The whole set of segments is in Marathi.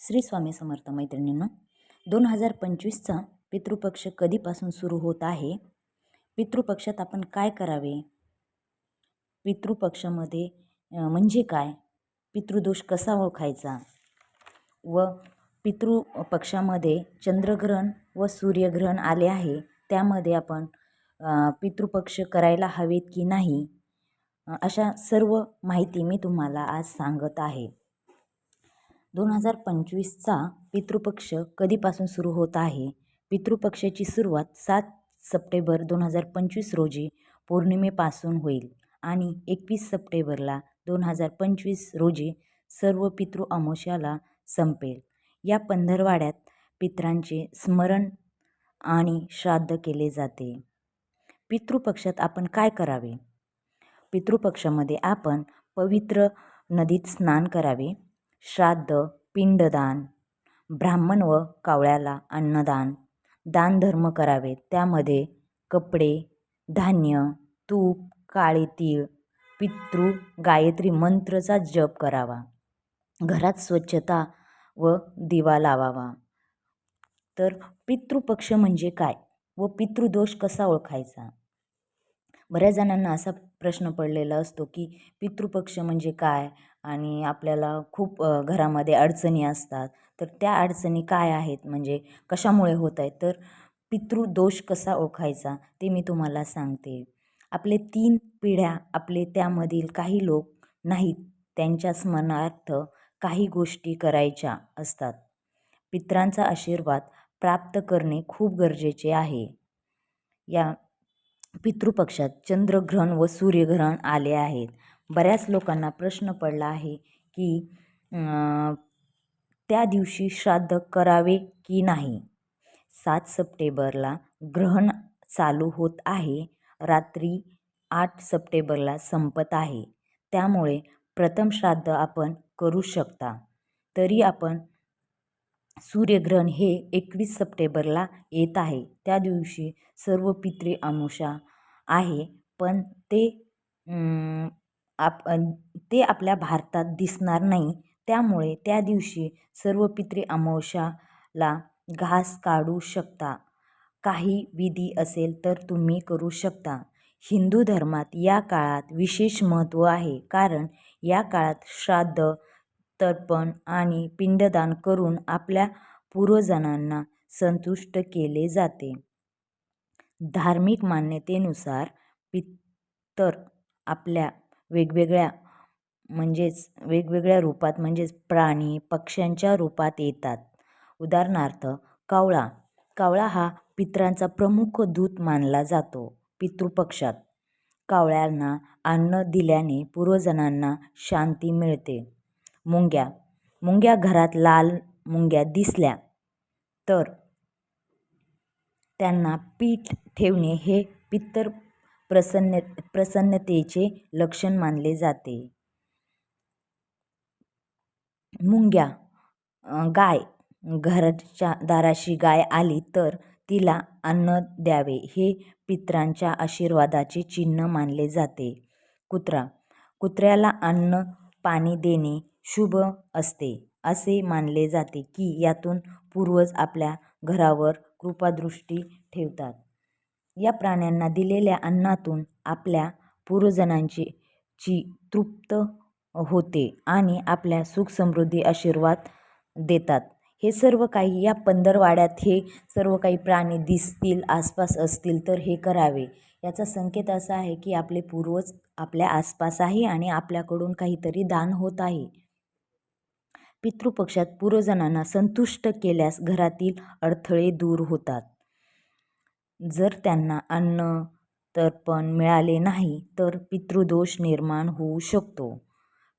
श्री स्वामी समर्थ मैत्रिणींना दोन हजार पंचवीसचा पितृपक्ष कधीपासून सुरू होत आहे? पितृपक्षात आपण काय करावे? पितृपक्षामध्ये म्हणजे काय? पितृदोष कसा ओळखायचा? व पितृपक्षामध्ये चंद्रग्रहण व सूर्यग्रहण आले आहे त्यामध्ये आपण पितृपक्ष करायला हवेत की नाही? अशा सर्व माहिती मी तुम्हाला आज सांगत आहे. दोन हजार पंचवीसचा पितृपक्ष कधीपासून सुरू होत आहे? पितृपक्षाची सुरुवात सात सप्टेंबर दोन हजार पंचवीस रोजी पौर्णिमेपासून होईल आणि एकवीस सप्टेंबरला दोन हजार पंचवीस रोजी सर्व पितृ अमावस्याला संपेल. या पंधरवाड्यात पितरांचे स्मरण आणि श्राद्ध केले जाते. पितृपक्षात आपण काय करावे? पितृपक्षामध्ये आपण पवित्र नदीत स्नान करावे. श्राद्ध पिंडदान ब्राह्मण व कावळ्याला अन्नदान दानधर्म करावे. त्यामध्ये कपडे धान्य तूप काळे तीळ पितृ गायत्री मंत्रचा जप करावा. घरात स्वच्छता व दिवा लावावा. तर पितृपक्ष म्हणजे काय व पितृदोष कसा ओळखायचा? बऱ्याच जणांना असा प्रश्न पडलेला असतो की पितृपक्ष म्हणजे काय? आणि आपल्याला खूप घरामध्ये अडचणी असतात. तर त्या अडचणी काय आहेत? म्हणजे कशामुळे होत आहेत? तर पितृदोष कसा ओळखायचा? ते मी तुम्हाला सांगते. आपले तीन पिढ्या आपले त्यामधील काही लोक नाहीत. त्यांच्या स्मरणार्थ काही गोष्टी करायच्या असतात. पित्रांचा आशीर्वाद प्राप्त करणे खूप गरजेचे आहे. या पितृपक्षात चंद्रग्रहण व सूर्यग्रहण आले आहेत. बऱ्याच लोकांना प्रश्न पडला आहे की त्या दिवशी श्राद्ध करावे की नाही? सात सप्टेंबरला ग्रहण चालू होत आहे. रात्री आठ सप्टेंबरला संपत आहे. त्यामुळे प्रथम श्राद्ध आपण करू शकता. तरी आपण सूर्यग्रहण हे एकवीस सप्टेंबरला येत आहे. त्या दिवशी सर्व पितृ अमुषा आहे. पण ते आप ते आपल्या भारतात दिसणार नाही. त्यामुळे त्या दिवशी सर्व पितृ अमावश्याला घास काढू शकता. काही विधी असेल तर तुम्ही करू शकता. हिंदू धर्मात या काळात विशेष महत्त्व आहे. कारण या काळात श्राद्ध तर्पण आणि पिंडदान करून आपल्या पूर्वजनांना संतुष्ट केले जाते. धार्मिक मान्यतेनुसार पितर आपल्या वेगवेगळ्या म्हणजेच वेगवेगळ्या रूपात म्हणजेच प्राणी पक्ष्यांच्या रूपात येतात. उदाहरणार्थ कावळा. कावळा हा पितरांचा प्रमुख दूत मानला जातो पितृपक्षात. कावळ्यांना अन्न दिल्याने पूर्वजनांना शांती मिळते. मुंग्या. मुंग्या घरात लाल मुंग्या दिसल्या तर त्यांना पीठ ठेवणे हे पितर प्रसन्न प्रसन्नतेचे लक्षण मानले जाते. मुंग्या गाय घराच्या दाराशी गाय आली तर तिला अन्न द्यावे हे पितरांच्या आशीर्वादाचे चिन्ह मानले जाते. कुत्रा कुत्र्याला अन्न पाणी देणे शुभ असते असे मानले जाते की यातून पूर्वज आपल्या घरावर कृपादृष्टी ठेवतात. या प्राण्यांना दिलेल्या अन्नातून आपल्या पूर्वजनांची ची तृप्त होते आणि आपल्या सुखसमृद्धी आशीर्वाद देतात. हे सर्व काही या पंधरवाड्यात हे सर्व काही प्राणी दिसतील आसपास असतील तर हे करावे. याचा संकेत असा आहे की आपले पूर्वज आपल्या आसपास आहे आणि आपल्याकडून काहीतरी दान होत आहे. पितृपक्षात पूर्वजनांना संतुष्ट केल्यास घरातील अडथळे दूर होतात. जर त्यांना अन्न तर्पण मिळाले नाही तर पितृदोष निर्माण होऊ शकतो.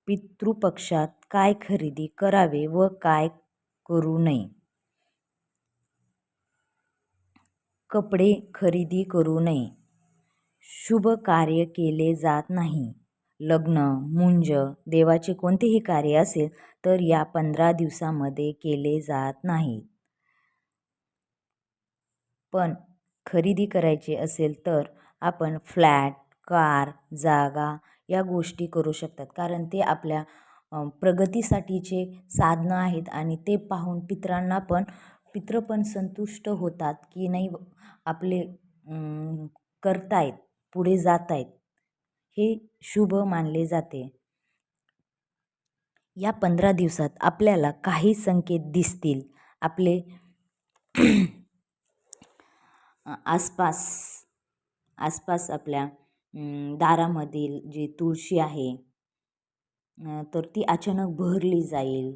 पितृपक्षात काय खरेदी करावे व काय करू नये? कपडे खरेदी करू नये. शुभ कार्य केले जात नाही. लग्न मुंज देवाचे कोणतेही कार्य असेल तर या पंधरा दिवसामध्ये केले जात नाही. पण खरेदी करायची असेल तर आपण फ्लॅट कार जागा या गोष्टी करू शकतात. कारण ते आपल्या प्रगतीसाठीचे साधनं आहेत आणि ते पाहून पित्रांना पण पित्र पण संतुष्ट होतात की नाही आपले करतायत पुढे जात आहेत हे शुभ मानले जाते. या पंधरा दिवसात आपल्याला काही संकेत दिसतील. आपले आसपास आसपास आपल्या दारामधील जी तुळशी आहे तर ती अचानक बहरली जाईल.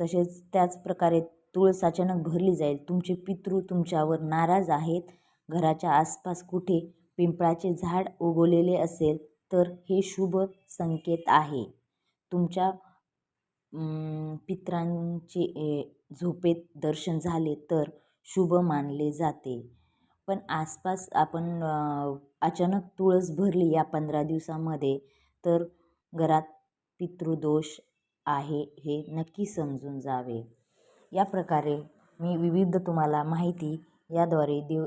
तसेच त्याच प्रकारे तुळस अचानक भरली जाईल. तुमचे पितृ तुमच्यावर नाराज आहेत. घराच्या आसपास कुठे पिंपळाचे झाड उगवलेले असेल तर हे शुभ संकेत आहे. तुमच्या पित्रांचे झोपेत दर्शन झाले तर शुभ मानले जाते. पण आसपास आपण अचानक तुळस भरली या पंधरा दिवसामध्ये तर घरात पितृदोष आहे हे नक्की समजून जावे. या प्रकारे मी विविध तुम्हाला माहिती याद्वारे देव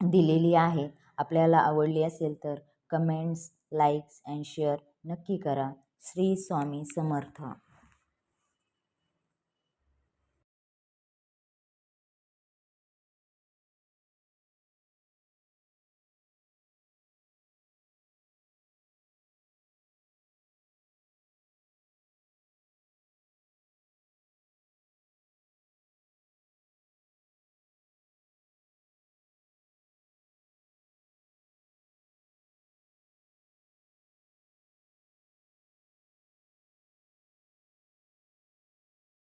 दिलेली आहे. आपल्याला आवडली असेल तर कमेंट्स लाईक्स अँड शेअर नक्की करा. श्री स्वामी समर्थ.